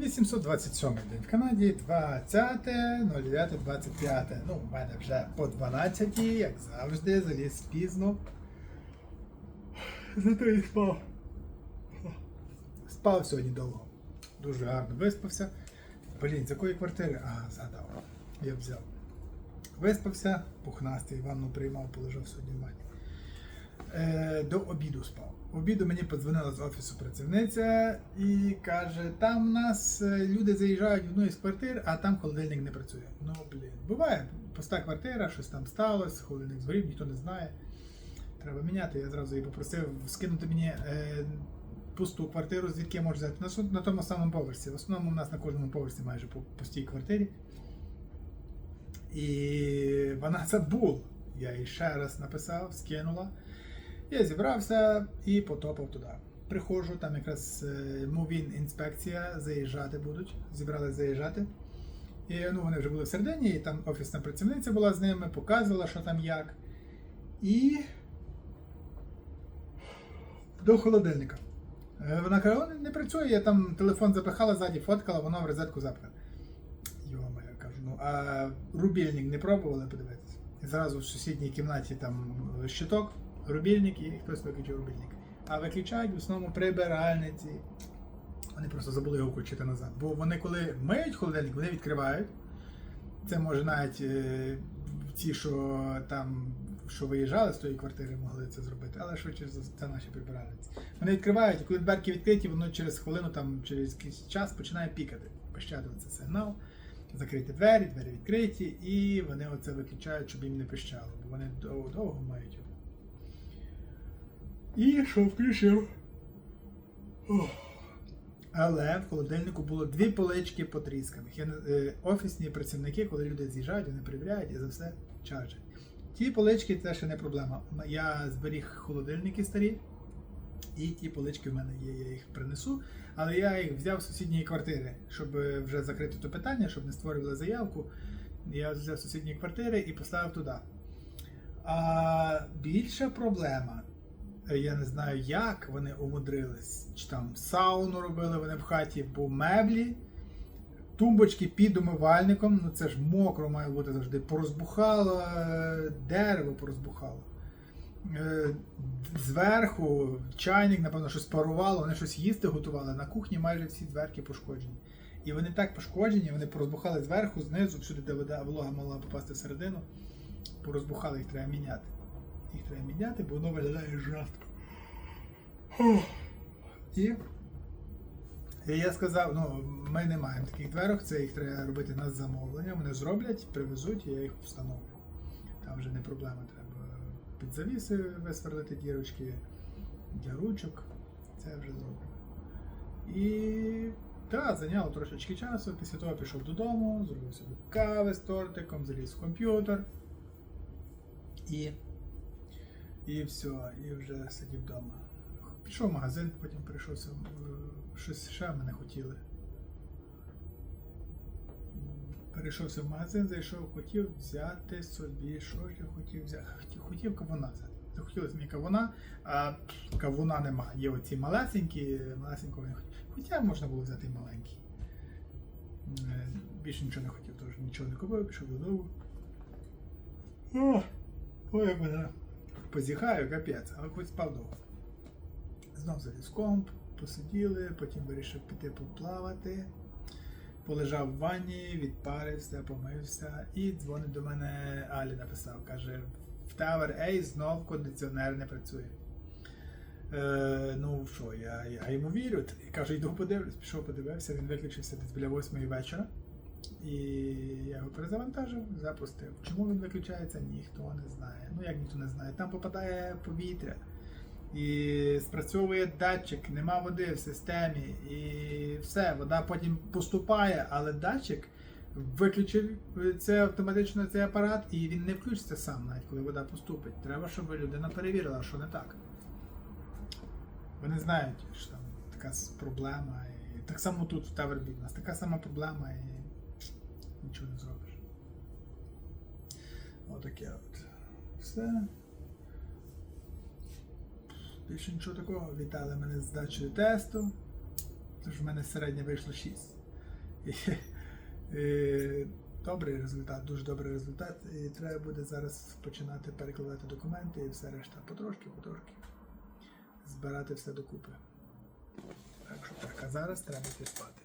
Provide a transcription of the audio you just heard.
827 день в Канаді, 20.09.25. Ну, в мене вже по 12, як завжди, заліз пізно. Зато і спав. Спав сьогодні довго. Дуже гарно виспався. Блін, з якої квартири? А, згадав. Я взяв. Виспався, пухнастий, ванну приймав, полежав сьогодні в ванні. Е, до обіду спав. Обіду мені подзвонила з офісу працівниця і каже: там в нас е, люди заїжджають в одну із квартир, а там холодильник не працює. Ну, блін, буває, пуста квартира, щось там сталося, холодильник згорів, ніхто не знає. Треба міняти. Я зразу її попросив скинути мені е, пусту квартиру, звідки я можу взяти. На, на тому самому поверсі. В основному у нас на кожному поверсі майже по пустій квартирі. І вона забула. Я їй ще раз написав, скинула. Я зібрався і потопав туди. Приходжу, там якраз е, мовін інспекція, заїжджати будуть. Зібрали заїжджати. І ну, вони вже були всередині, і там офісна працівниця була з ними, показувала, що там як. І до холодильника. Е, Вона каже, «О, не працює, я там телефон запихала ззаді, фоткала, воно в розетку запхала. Йома, я кажу, ну а рубільник не пробували подивитися? І зразу в сусідній кімнаті там щиток, рубільник і хтось виключив рубільник. А виключають в основному прибиральниці. Вони просто забули його включити назад. Бо вони, коли миють холодильник, вони відкривають. Це може навіть е, ті, що там що виїжджали з тої квартири, могли це зробити, але швидше це наші прибиральниці. Вони відкривають, і коли дверки відкриті, воно через хвилину, там через якийсь час починає пікати. Пищати сигнал, закриті двері, двері відкриті, і вони оце виключають, щоб їм не пищало, бо вони довго, довго мають. І що включив? Але в холодильнику було дві полички потрісканих. Я, е, офісні працівники, коли люди з'їжджають, вони перевіряють і за все чаржать. Ті полички це ще не проблема. Я зберіг холодильники старі, і ті полички в мене є, я їх принесу. Але я їх взяв з сусідньої квартири, щоб е, вже закрити то питання, щоб не створювали заявку. Я взяв з сусідньої квартири і поставив туди. А більша проблема, я не знаю, як вони умудрились, чи там сауну робили вони в хаті, бо меблі, тумбочки під умивальником, ну це ж мокро має бути завжди, порозбухало, е, дерево порозбухало. Е, Зверху чайник, напевно, щось парувало, вони щось їсти готували. На кухні майже всі дверки пошкоджені. І вони так пошкоджені, вони порозбухали зверху, знизу, всюди, де вода, волога могла попасти всередину, порозбухали, їх треба міняти. Їх треба міняти, бо воно виглядає жорстко. І, я сказав, ну, ми не маємо таких дверок, це їх треба робити на замовлення. Вони зроблять, привезуть, і я їх встановлю. Там вже не проблема, треба під завіси висверлити дірочки для ручок. Це вже зроблено. І так, зайняло трошечки часу. Після того пішов додому, зробив собі кави з тортиком, заліз в комп'ютер. І, і все, і вже сидів вдома. Пішов в магазин, потім прийшовся, щось ще мене хотіли. Перейшовся в магазин, зайшов, хотів взяти собі, що ж я хотів взяти? Хотів кавуна взяти. Захотілося мені кавуна, а кавуна нема. Є оці малесенькі, малесенького не хотів. Хоча можна було взяти і маленький. Е, Більше нічого не хотів, тож нічого не купив, пішов додому. О, ой, як мене позіхаю, капець, але хоч спав довго. Знов заліз комп, посиділи, потім вирішив піти поплавати. Полежав в ванні, відпарився, помився і дзвонить до мене Алі написав. Каже, в Tower A знов кондиціонер не працює. Е, ну що, я, я йому вірю. І кажу, йду подивлюсь. Пішов, подивився, він виключився десь біля 8 вечора. І я його перезавантажив, запустив. Чому він виключається, ніхто не знає. Ну як ніхто не знає. Там попадає повітря. І спрацьовує датчик, нема води в системі, і все, вода потім поступає, але датчик виключив це автоматично цей апарат, і він не включиться сам, навіть коли вода поступить. Треба, щоб людина перевірила, що не так. Вони знають, що там така проблема. І так само тут в Тавербі у нас така сама проблема і нічого не зробиш. Отаке от. Все. Більше нічого такого. Вітали мене з здачею тесту. Тож в мене середнє вийшло 6. І, і, добрий результат, дуже добрий результат. І треба буде зараз починати перекладати документи і все решта. Потрошки, потрошки. Збирати все докупи. Так що так, а зараз треба йти спати.